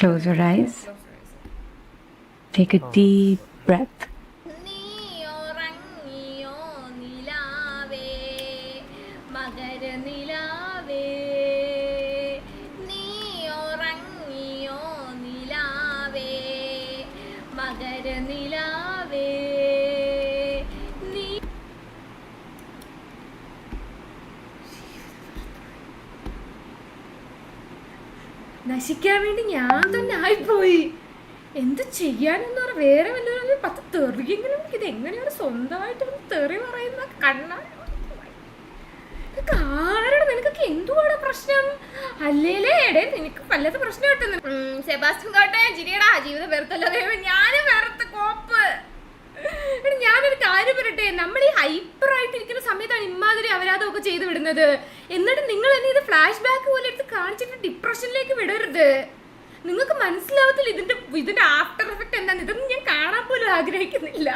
Close your eyes. Take a oh. deep breath. നീ നശിക്കാൻ വേണ്ടി ഞാൻ തന്നെ ആയിപ്പോയി. എന്ത് ചെയ്യാനെന്ന് പറഞ്ഞാൽ വേറെ വല്ലവരും പത്ത് തെറിയെങ്കിലും ഇത് എങ്ങനെയാണ് സ്വന്തമായിട്ട് തെറി പറയുന്ന കണ്ണ? കാരണം നിനക്കൊക്കെ എന്തുവാണ് പ്രശ്നം? അല്ലേലേ എടേ നിനക്ക് വല്ലത് പ്രശ്നം കിട്ടുന്നു സെബാസ്റ്റ്യൻ കോട്ടെ ജിരിയടാ ജീവിതം വെറുത്തല്ലോ ദൈവം ഞാനും വെറുത്ത കോപ്പ്. ഞാനൊരു കാര്യം പറയട്ടെ നമ്മൾ ഈ ഹൈപ്പർ ആയിട്ടിരിക്കുന്ന സമയത്താണ് ഇമാതിരി അപരാധമൊക്കെ ചെയ്തു വിടുന്നത്. എന്നിട്ട് നിങ്ങൾ എന്നെ ഇത് ഫ്ലാഷ് ബാക്ക് പോലെ എടുത്ത് കാണിച്ചിട്ട് ഡിപ്രഷനിലേക്ക് വിടരുത്. നിങ്ങൾക്ക് മനസ്സിലാവത്തില്ല ഇതിന്റെ ഇതിന്റെ ആഫ്റ്റർ എഫക്ട് എന്താണ് ഇതൊന്നും ഞാൻ കാണാൻ പോലും ആഗ്രഹിക്കുന്നില്ല.